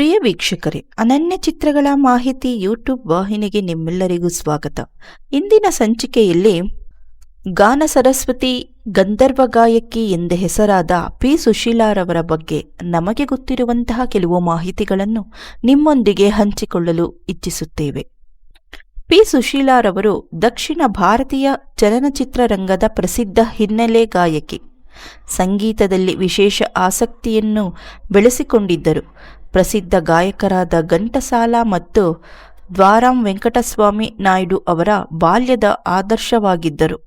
ಪ್ರಿಯ ವೀಕ್ಷಕರೇ, ಅನನ್ಯ ಚಿತ್ರಗಳ ಮಾಹಿತಿ ಯೂಟ್ಯೂಬ್ ವಾಹಿನಿಗೆ ನಿಮ್ಮೆಲ್ಲರಿಗೂ ಸ್ವಾಗತ. ಇಂದಿನ ಸಂಚಿಕೆಯಲ್ಲಿ ಗಾನ ಸರಸ್ವತಿ ಗಂಧರ್ವ ಗಾಯಕಿ ಎಂದೇ ಹೆಸರಾದ ಪಿ ಸುಶೀಲಾರವರ ಬಗ್ಗೆ ನಮಗೆ ಗೊತ್ತಿರುವಂತಹ ಕೆಲವು ಮಾಹಿತಿಗಳನ್ನು ನಿಮ್ಮೊಂದಿಗೆ ಹಂಚಿಕೊಳ್ಳಲು ಇಚ್ಛಿಸುತ್ತೇವೆ. ಪಿ ಸುಶೀಲಾರವರು ದಕ್ಷಿಣ ಭಾರತೀಯ ಚಲನಚಿತ್ರರಂಗದ ಪ್ರಸಿದ್ಧ ಹಿನ್ನೆಲೆ ಗಾಯಕಿ. ಸಂಗೀತದಲ್ಲಿ ವಿಶೇಷ ಆಸಕ್ತಿಯನ್ನು ಬೆಳೆಸಿಕೊಂಡಿದ್ದರು. ಪ್ರಸಿದ್ಧ ಗಾಯಕರಾದ ಘಂಟಸಾಲ ಮತ್ತು ದ್ವಾರಾಂ ವೆಂಕಟಸ್ವಾಮಿ ನಾಯ್ಡು ಅವರ ಬಾಲ್ಯದ ಆದರ್ಶವಾಗಿದ್ದರು.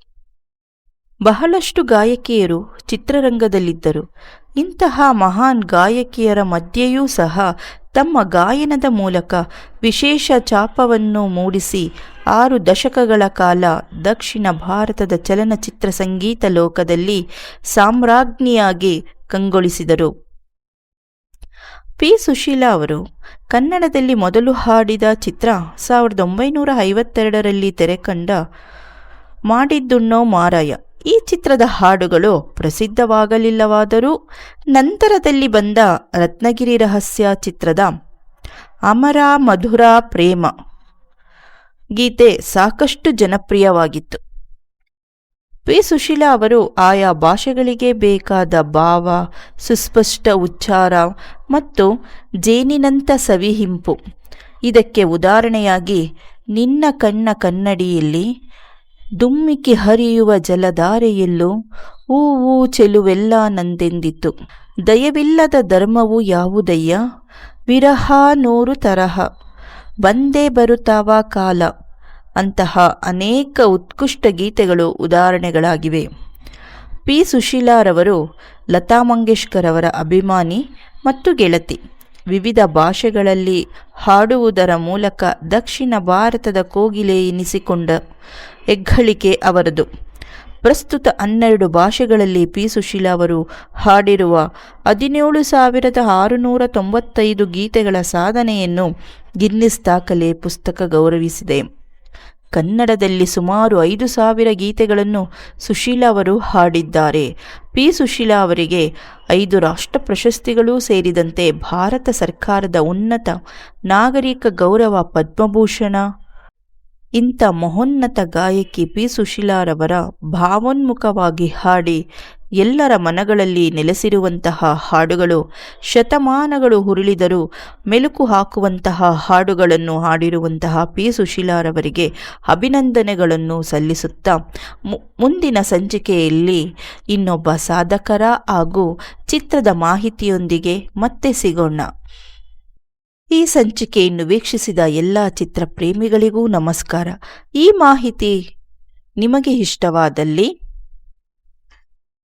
ಬಹಳಷ್ಟು ಗಾಯಕಿಯರು ಚಿತ್ರರಂಗದಲ್ಲಿದ್ದರು. ಇಂತಹ ಮಹಾನ್ ಗಾಯಕಿಯರ ಮಧ್ಯೆಯೂ ಸಹ ತಮ್ಮ ಗಾಯನದ ಮೂಲಕ ವಿಶೇಷ ಛಾಪವನ್ನು ಮೂಡಿಸಿ ಆರು ದಶಕಗಳ ಕಾಲ ದಕ್ಷಿಣ ಭಾರತದ ಚಲನಚಿತ್ರ ಸಂಗೀತ ಲೋಕದಲ್ಲಿ ಸಾಮ್ರಾಜ್ಞಿಯಾಗಿ ಕಂಗೊಳಿಸಿದರು. ಪಿ. ಸುಶೀಲಾ ಅವರು ಕನ್ನಡದಲ್ಲಿ ಮೊದಲು ಹಾಡಿದ ಚಿತ್ರ ಸಾವಿರದ ಒಂಬೈನೂರ ಐವತ್ತೆರಡರಲ್ಲಿ ತೆರೆಕಂಡ ಮಾಡಿದ್ದುಣ್ಣೋ ಮಾರಾಯ. ಈ ಚಿತ್ರದ ಹಾಡುಗಳು ಪ್ರಸಿದ್ಧವಾಗಲಿಲ್ಲವಾದರೂ ನಂತರದಲ್ಲಿ ಬಂದ ರತ್ನಗಿರಿ ರಹಸ್ಯ ಚಿತ್ರದ ಅಮರ ಮಧುರ ಪ್ರೇಮ ಗೀತೆ ಸಾಕಷ್ಟು ಜನಪ್ರಿಯವಾಗಿತ್ತು. ಪಿ. ಸುಶೀಲಾ ಅವರು ಆಯಾ ಭಾಷೆಗಳಿಗೆ ಬೇಕಾದ ಭಾವ, ಸುಸ್ಪಷ್ಟ ಉಚ್ಚಾರ ಮತ್ತು ಜೇನಿನಂಥ ಸವಿಹಿಂಪು ಇದಕ್ಕೆ ಉದಾಹರಣೆಯಾಗಿ, ನಿನ್ನ ಕಣ್ಣ ಕನ್ನಡಿಯಲ್ಲಿ ದುಮ್ಮಿಕ್ಕಿ ಹರಿಯುವ ಜಲಧಾರೆಯಲ್ಲೂ ಹೂವು ಚೆಲುವೆಲ್ಲ ನಂದೆಂದಿತ್ತು. ದಯವಿಲ್ಲದ ಧರ್ಮವು ಯಾವುದಯ್ಯ? ವಿರಹ ನೂರು ತರಹ. ಬಂದೇ ಬರುತ್ತಾವ ಕಾಲ. ಅಂತಹ ಅನೇಕ ಉತ್ಕೃಷ್ಟ ಗೀತೆಗಳು ಉದಾಹರಣೆಗಳಾಗಿವೆ. ಪಿ. ಸುಶೀಲಾರವರು, ಲತಾ ಮಂಗೇಶ್ಕರ್ ಅವರ ಅಭಿಮಾನಿ ಮತ್ತು ಗೆಳತಿ. ವಿವಿಧ ಭಾಷೆಗಳಲ್ಲಿ ಹಾಡುವುದರ ಮೂಲಕ ದಕ್ಷಿಣ ಭಾರತದ ಕೋಗಿಲೆ ಎನಿಸಿಕೊಂಡ ಹೆಗ್ಗಳಿಕೆ ಅವರದು. ಪ್ರಸ್ತುತ ಹನ್ನೆರಡು ಭಾಷೆಗಳಲ್ಲಿ ಪಿ ಸುಶೀಲ ಅವರು ಹಾಡಿರುವ ಹದಿನೇಳು ಸಾವಿರದ ಆರುನೂರ ತೊಂಬತ್ತೈದು ಗೀತೆಗಳ ಸಾಧನೆಯನ್ನು ಗಿನ್ನಿಸ್ ದಾಖಲೆ ಪುಸ್ತಕ ಗೌರವಿಸಿದೆ. ಕನ್ನಡದಲ್ಲಿ ಸುಮಾರು ಐದು ಸಾವಿರ ಗೀತೆಗಳನ್ನು ಸುಶೀಲ ಅವರು ಹಾಡಿದ್ದಾರೆ. ಪಿ. ಸುಶೀಲಾ ಅವರಿಗೆ ಐದು ರಾಷ್ಟ್ರ ಪ್ರಶಸ್ತಿಗಳೂ ಸೇರಿದಂತೆ ಭಾರತ ಸರ್ಕಾರದ ಉನ್ನತ ನಾಗರಿಕ ಗೌರವ ಪದ್ಮಭೂಷಣ. ಇಂಥ ಮಹೋನ್ನತ ಗಾಯಕಿ ಪಿ. ಸುಶೀಲಾರವರ ಭಾವೋನ್ಮುಖವಾಗಿ ಹಾಡಿ ಎಲ್ಲರ ಮನಗಳಲ್ಲಿ ನೆಲೆಸಿರುವಂತಹ ಹಾಡುಗಳು, ಶತಮಾನಗಳು ಹುರುಳಿದರೂ ಮೆಲುಕು ಹಾಕುವಂತಹ ಹಾಡುಗಳನ್ನು ಹಾಡಿರುವಂತಹ ಪಿ. ಸುಶೀಲಾರವರಿಗೆ ಅಭಿನಂದನೆಗಳನ್ನು ಸಲ್ಲಿಸುತ್ತಾ ಮುಂದಿನ ಸಂಚಿಕೆಯಲ್ಲಿ ಇನ್ನೊಬ್ಬ ಸಾಧಕರ ಹಾಗೂ ಚಿತ್ರದ ಮಾಹಿತಿಯೊಂದಿಗೆ ಮತ್ತೆ ಸಿಗೋಣ. ಈ ಸಂಚಿಕೆಯನ್ನು ವೀಕ್ಷಿಸಿದ ಎಲ್ಲ ಚಿತ್ರ ಪ್ರೇಮಿಗಳಿಗೂ ನಮಸ್ಕಾರ. ಈ ಮಾಹಿತಿ ನಿಮಗೆ ಇಷ್ಟವಾದಲ್ಲಿ